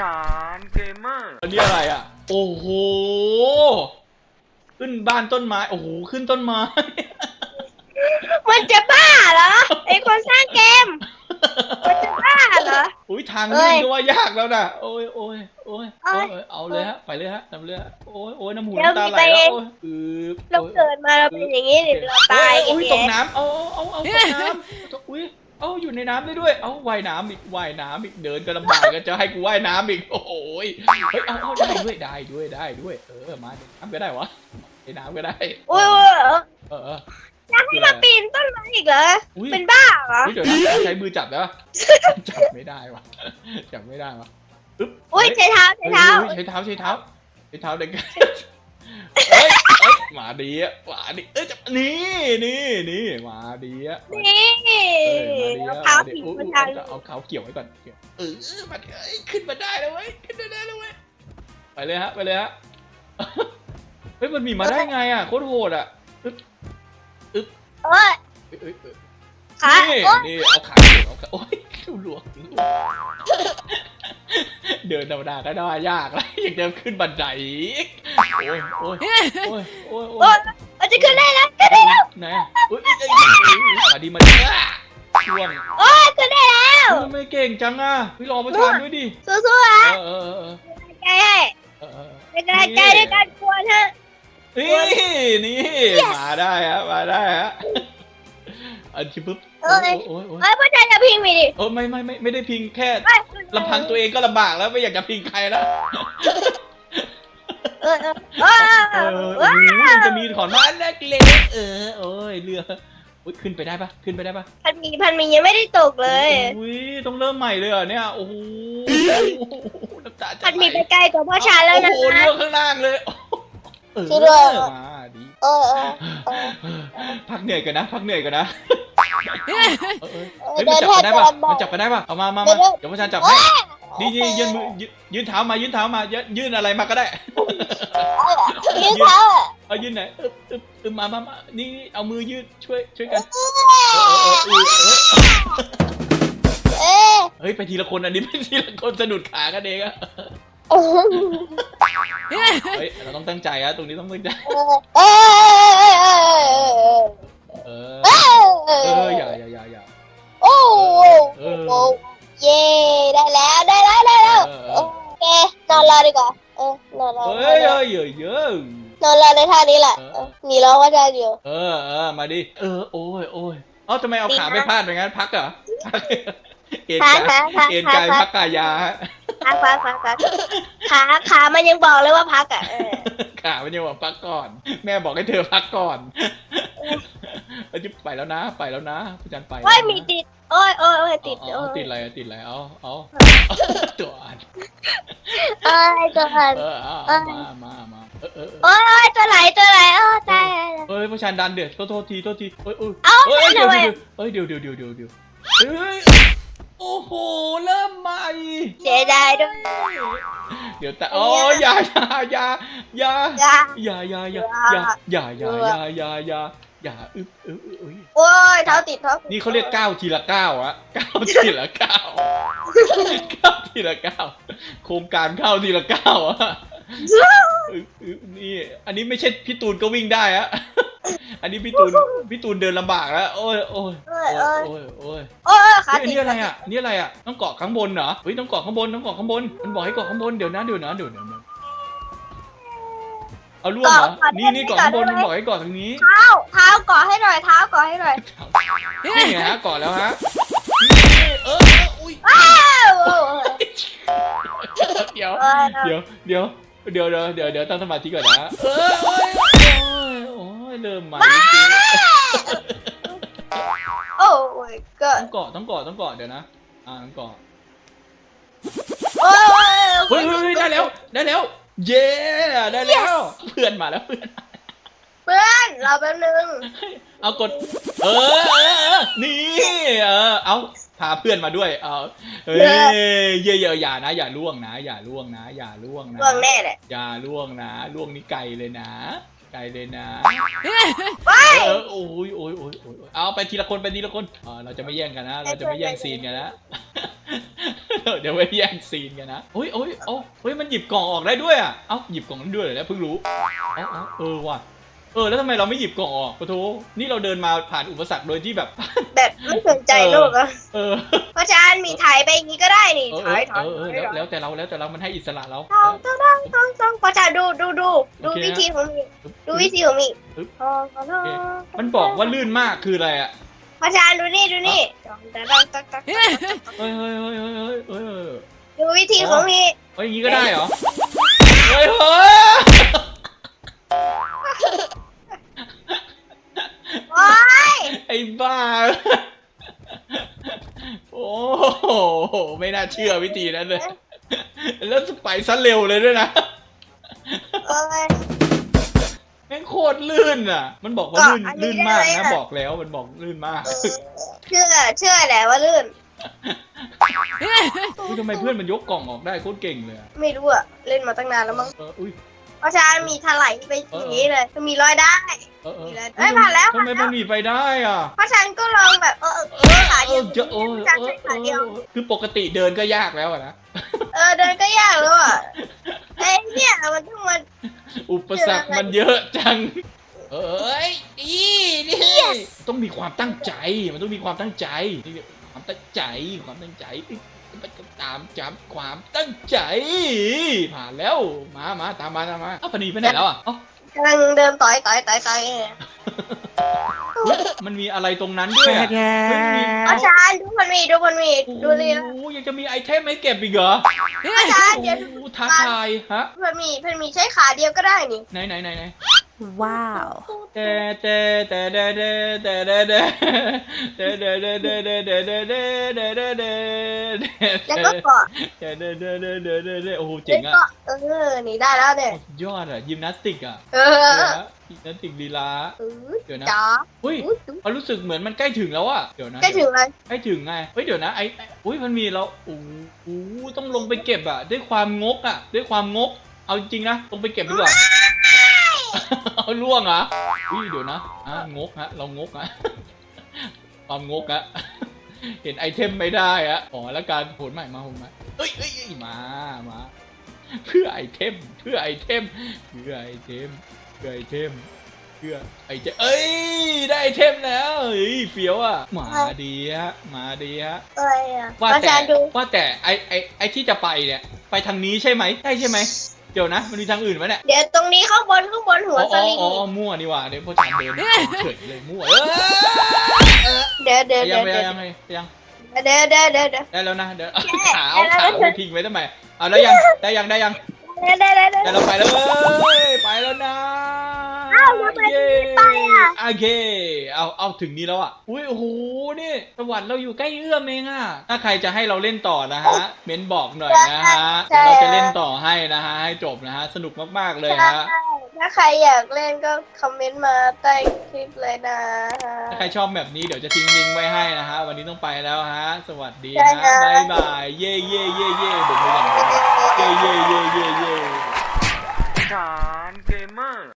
ฉานเกมเมอร์อันนี้อะไรอะ โอ้โห ขึ้นบ้านต้นไม้ โอ้โห ขึ้นต้นไม้ มันจะบ้าเหรอไอคนสร้างเกม มันจะบ้าเหรอ อุ้ยทางเอ้นี้ยก็ว่ายากแล้วนะโอ้ยโอ้ยโอ้ยเอ้โอ้ยยเอาเลยฮะ ไปเลยฮะทำเลยฮะ โอ้ยโอ้ยน้ำหูเดี๋ยวน้ำตาไหลมีไปแล้วเองโอ้ยอืบเราโอ้ยเกิดมาเราเป็นอย่างนี้เดี๋ยวเราตายเอ้อย่างอุ้ยนี้ตกน้ำเอาเอาเอาตกน้ำอุ้ย เอาอยู่ในน้ำได้ด้วย เอาว่ายน้ำอีกว่ายน้ำอีกเดินก็ลำบากก็จะให้กูว่ายน้ำอีกโอ้โหยเฮ้ยเอาเอาได้ด้วยได้ด้วยได้ด้วย เออมาในน้ำก็ได้วะในน้ำก็ได้อุ้ยอุ้ยเออเออเออจะให้มาปีนต้นไม้อีกเหรอ อุ้ยเป็นบ้าเหรอ เฮ้ยเดี๋ยวนะใช้มือจับได้ปะ จับไม่ได้วะจับไม่ได้วะอึ๊บอุ้ยใช้เท้าใช้เท้า ฮ้ยใช้เท้าใช้เท้าใช้เท้าเด็กเฮ้ยเอ้ยห มาดีอะหมาดีเอ้ยจับนี่นี่นี่หมาดีอะนี่เอ้ยหมาดีเอาอะเท้าหมาดีผีอุ๊ยคนอุ๊ยทางเอาเท้าเกี่ยวไว้ก่อนเกี่ยวเออมันเอ้ยขึ้นมาได้แล้วเว้ยขึ้นมาได้แล้วเว้ยไปเลยฮะไปเลยฮะเฮ้ยมันมีมาได้ไงอะโคตรโหดอะอึ๊บเอ้ยเอ้ยเอ้ยเอ้ย ขานี่โอ๊ยนี่เอาขาเกี่ยวเอาขาโอ้ยดูหลวงเดินธรรมดาก็ได้ยากแล้วยังจะขึ้นบันไดอีกโอ้ยโอ้ยโอ้ยโอ้ยโอ้โอ๊ยยมันจะขึ้นได้แล้วขึ้นได้แล้วไหนอะอุ้ยเอ้ยเอ้ยเอ้ยมาดีมาดีอะช่วงโอ้ยขึ้นได้แล้วเฮ้ยไม่เก่งจังอะพี่รอประชานด้วยดิสู้ๆอะเออเออเออใจให้เออเออ เป็นกำลังใจด้วยกันกวนฮะนี่นี่มาได้ฮะมาได้ฮะ อันที่ปุ๊บโอ้ยโอ้ยโอ้ยเอ้ยพ่อชายจะพิงมีดิโอ้ยไม่ไม่ไม่ไม่ได้พิงแค่เอ้ยลำพังตัวเองก็ลำบากแล้วไม่อยากจะพิงใครแล้วเออเออเออเอเอออโอ้เออโหมันจะมีขอนไม้เล็กๆเออโอ้ยเรืออุ๊ยขึ้นไปได้ปะขึ้นไปได้ปะพันมีพันมียังไม่ได้ตกเลยอุ้ยต้องเริ่มใหม่เลยเหรอเนี่ยโอ้โหน้ำตาจะพันมีไหไปลไกลกว่าพ่อชายแล้วนะโอ้โหเรือข้างล่างเลยเออช่วยด้วยมาดีเออเออเออพักเหนื่อยกันนะ พักเหนื่อยกันนะ เฮ้ยมันจับกันได้จะปะมันจับกันได้ปะเอามามาเดี๋มายวเดี๋ยวพ่อชันจับให้นี่นี่ยืนมือยืนยืนเท้ามายืนเท้ามายืนยื่นอะไรมาก็ได้ยืดเท้าเอายืนไหนอึ๊บอึบอึบมามามานี่เอามือยืดช่วยช่วยกันเฮ้ยไปทีละคนอันนี้ไปทีละคนสะดุดขากันเองอะเฮ้ยเราต้องตั้งใจอะตรงนี้ต้องตั้งใจ อเออ อย่าอย่าอย่าอย่า โอ้เออโหเย่ได้แล้วได้แล้วได้แล้วเออเอโออ เคนอนรอดีกว่า เออนอนรอเฮ้ยเฮ้ยเยอะเยอะ นอนรอในท่านี้แหละเออมีร้องว่าจะอยู่ เออเออมาดิ เออโอ้ยโอ้ยเอ้าทำไมเอาขาไปพาดไปงั้นพักเหรอพักเอ็นขากายขาขาเอ็นขากายขา พักกายาฮะขาขาขาขาขาขามันยังบอกเลยว่าพักอะเออขามันยังบอกพักก่อน แม่บอกให้เธอพักก่อน เอ้ยไปแล้วนะไปแล้วนะพี่จันไปแล้วนะโอ้ยมีติดโอ้ยโอ้ยโอ้ยติดเอาโอ้เอายติดอะไรอะติดอะไรเอาเอาตัวอ่านเอ้ยตัวหันเออเอาเอามามามาเออเออเออโอ้ยโอ้ยตัวไหลตัวไหลโอ้ยตายแล้ว เฮ้ยผู้ชายดันเดือดโทษโทษทีโทษทีเฮ้ยเอ้ยเอ้าเฮ้ยทำไม เดี๋ยวเดี๋ยวเดี๋ยวเดี๋ยวเดี๋ยวเดี๋ยวเฮ้ยโอ้โหเริ่มใหม่ เสียดายด้วย เดี๋ยวแต่โอ้ยอย่าอย่าอย่าอย่าจ้าอย่าอย่าอย่าอย่าอย่าอย่าอย่าอย่าอย่า อย่าอึ๊บอึ๊บอึ๊บอึ๊บโอ้ยเท้าติดเท้าติดนี่เขาเรียกก้าวทีละก้าวอะก้าวทีละก้าวก้าวทีละก้าวโครงการก้าวทีละก้าวอะอึ๊บอึ๊บนี่ อันนี้ไม่ใช่พี่ตูนก็วิ่งได้อะอันนี้พี่ตูนพี่ตูนเดินลำบากแล้วโอ้ยโอ้ยโอ้โอ้ยยโอ้ยโอ้ยโอ้ยโอ้ยขาเฮ้ยอันติดนี้อะไรอะนี่อะไรอะต้องเกาะข้างบนเหรอเฮ้ยต้องเกาะข้างบนต้องเกาะข้างบนมันบอกให้เกาะข้างบนเดี๋ยวนะเดี๋ยวนะเดี๋ยวเดี๋ยว เดี๋ยวเอาล่วงเหรอนี่นี่เกาะข้างบนมันบอกให้เกาะทางนี้เท้าเท้าก่อให้หน่อยเท้าก่อให้หน่อยนี่ไงฮะเกาะแล้วฮะนี่เออเอออุ้ยว้าวเดี๋ยว เออ เดี๋ยว เดี๋ยว เดี๋ยว เดี๋ยว เดี๋ยว เดี๋ยวตั้งสมาธิก่อนนะ เออโอ้ยโอ้ยโอ้ยเริ่มใหม่จริงโอ้ยก็ๆต้องเกาะต้องเกาะต้องเกาะเดี๋ยวนะ อ่าต้องเกาะโอ้ยเฮ้ยเฮ้ยเฮ้ยได้แล้ว ได้แล้ว เย้ได้แล้ว เพื่อนมาแล้วเพื่อน เพื่อนเราแป๊บนึงเอากด เออเออเออนี่ เออ เอาพาเพื่อนมาด้วย เอาเฮ้ยเย่เย่อย่านะ อย่าล่วงนะ อย่าล่วงนะ อย่าล่วงนะล่วงแน่เลยอย่าล่วงนะล่วงนี่ไกลเลยนะ ไกลเลยนะไปเออโอ้ยโอ้ยโอ้ยโอ้ยเอาไปทีละคนไปทีละคนอ่าเราจะไม่แย่งกันนะ เราจะไม่แย่งซีนกันนะ เดี๋ยวไปแย่งซีนกันนะโอ้ยโอ้ยโอ้เฮ้ยมันหยิบกล่องออกได้ด้วยอะเอ้าหยิบกล่องนั้นด้วยเหรอเนี่ยเพิ่งรู้เอ้าเอ้าเออว่ะเออแล้วทำไมเราไม่หยิบกล่องออกปะโถนี่เราเดินมาผ่านอุปสรรคโดยที่แบบ แบบไม่สนใจโลกอะเออเพราะฉะนั้นมีถ่ายไปอย่างนี้ก็ได้นี่เออถ่ายเอถ่ายอเออแล้วแล้วแต่เราแล้วแต่เรามันให้อิสระเราต้องต้องต้องต้องต้องเพราะฉะนั้นดูดูดูดูโอเควิธีของมีดูวิธีของมีปึ๊บต้องต้องต้องมันบอกว่าลื่นมากคืออะไรอะ เพราะฉะนั้นดูนี่ดูนี่ต้องต้องต้องต้องเฮ้ยเฮ้ยเฮ้ยเฮ้ยเฮ้ยเฮ้ยเฮ้ยดูวิธีของมีเฮ้ยอย่างนี้ก็ได้เหรอเฮ้ยเฮ้ยโอ้ยไอ้บ้าโอ้โหไม่น่าเชื่อวิธีนั้นเลย แล้วไปซะเร็วเลยด้วยนะ โอ้ยแม่งโค ตรลื่นอะ มันบอกว่าลื่นก็อันนี้ลื่นมากได้นะเลยอะบอกแล้วมันบอกลื่นมากเออเชื่อเชื่อแหละว่าลื่นอุ้ยทำไมเพื่อนมันยกกล่องออกได้โคตรเก่งเลยอะไม่รู้อะเล่นมาตั้งนานแล้วมั้งเอออุ้ยเพราะฉะนั้นมีถลายไปอย่างนี้เลยมีรอยได้เออเออมีอะไรเอ้ยผ่านแล้วทำไมมันหนีไปได้อะเพราะฉะนั้นก็ลองแบบเออเออขาเดียวเออจะโอ้ยจะเออใช้ขาเดียวเออคือปกติเดินก็ยากแล้วอะนะ เออเดินก็ยากแล้วอะไอ้เนี่ยมันต้องมาอุปสรรคมันเยอะจัง เอ้ยอีนี่ ต้องมีความตั้งใจ มันต้องมีความตั้งใจนี่ความตั้งใจ ความตั้งใจมันก็ตามจับความตั้งใจ ผ่านแล้ว มามาตามมาตามมา เอ้าพนีไปไหนแล้วอะเอ้ากำลังเดินต่อยต่อยต่อยต่อย เนี่ยเฮ้ยมันมีอะไรตรงนั้นด้วยอะเฮ้ยมีเพราะฉะนั้นดูคนมีดูคนมีดูเลย โอ้โหยังจะมีไอเทมให้เก็บอีกเหรอเพราะฉะนั้นเดี๋ยวโอ้โหท้าทายฮะเพื่อนมีเพื่อนมีใช้ขาเดียวก็ได้นี่ไหนไหนไหนไหน Wow. แต่แต่แต่แต่แต่แต่แต่แต่แต่แต่แต่แต่แต่แต่แต่แต่แต่ แต่แล้วก็เกาะแต่แต่แต่แต่แต่แต่โอ้โหแล้เจ๋วงอะก็เออนี่ได้แล้วเนี่ยยอดอะยิมนาสติกอะเอเดี๋ยวอนะยิมนาสติกลีลาเออเดี๋ยวนะจ๋าอุ้ยอุ๊ยมันรู้สึกเหมือนมันใกล้ถึงแล้วอะเดี๋ยวนะใกล้ถึงเลยใกล้ถึงไงเฮ้ยเดี๋ยวนะไอ้อุ้ยมันมีเราโอ้โหต้องลงไปเก็บอะ ด้วยความงกอะ ด้วยความงก เอาจริงนะลงไปเก็บดีกว่าเอาล่วงเหรออุ้ยเดี๋ยวนะอะงกฮะเรางกฮะความงกฮะ เห็นไอเทมไม่ได้ฮะขอแล้วการผลใหม่มาผลใหม่เอ้ยเอ้ยเอ้ยมามา เพื่อไอเทม เพื่อไอเทม เพื่อไอเทม เพื่อไอเทม เพื่อไอเทม เอ้ย ได้ไอเทมแล้วเฮ้ยเฟี้ยวอะ มาดีฮะ มาดีฮะ อะไรอะว่าเพราะฉะแต่นั้นดู ว่าแต่ไอไอไอที่จะไปเนี่ย ไปทางนี้ใช่ไหมใช่ใช่ไหม เดี๋ยวนะ มันมีทางอื่นไหมเนี่ยเดี๋ยวตรงนี้ข้างบนข้างบนหัวอ๋อสอ๋อลิงอ๋อมั่วนี่หว่าเดี๋ยวพ่อจานเดินเฉยเลยมั่วเออเดี๋ยวเดี๋ยวยัเดี๋งยวไปเดี๋ยวยังไงยังเดี๋ยวเดี๋ยวเดี๋ยวเดี๋ยว ได้แล้วนะเดี๋ยวแค่ขาเอาได้ขาแล้วไปทิ้งไว้ทำไมเอาแล้วยังได้ยังได้ยังเดี๋ยวเดี๋ยวเดี๋ยวเดี๋ยวได้เราไปแล้ว อะโอเค เอาเอาถึงนี้แล้วอะ อุ้ยโอ้โห นี่สวรรค์เราอยู่ใกล้เอื้อมเองอะ ถ้าใครจะให้เราเล่นต่อนะฮะ เม้นบอกหน่อยนะฮะเดี๋ยวเราจะเล่นต่อให้นะฮะ ให้จบนะฮะ สนุกมากๆเลยฮะ ถ้าใครอยากเล่นก็คอมเมนต์มาใต้คลิปเลยนะถ้าใครชอบแบบนี้เดี๋ยวจะทิ้งลิงก์ไว้ให้นะฮะ วันนี้ต้องไปแล้วฮะ สวัสดีใช่นะค่ะบายบาย เย่เย่เย่เย่ผมไม่อยากเย่เย่เย่เย่เย่ Aww.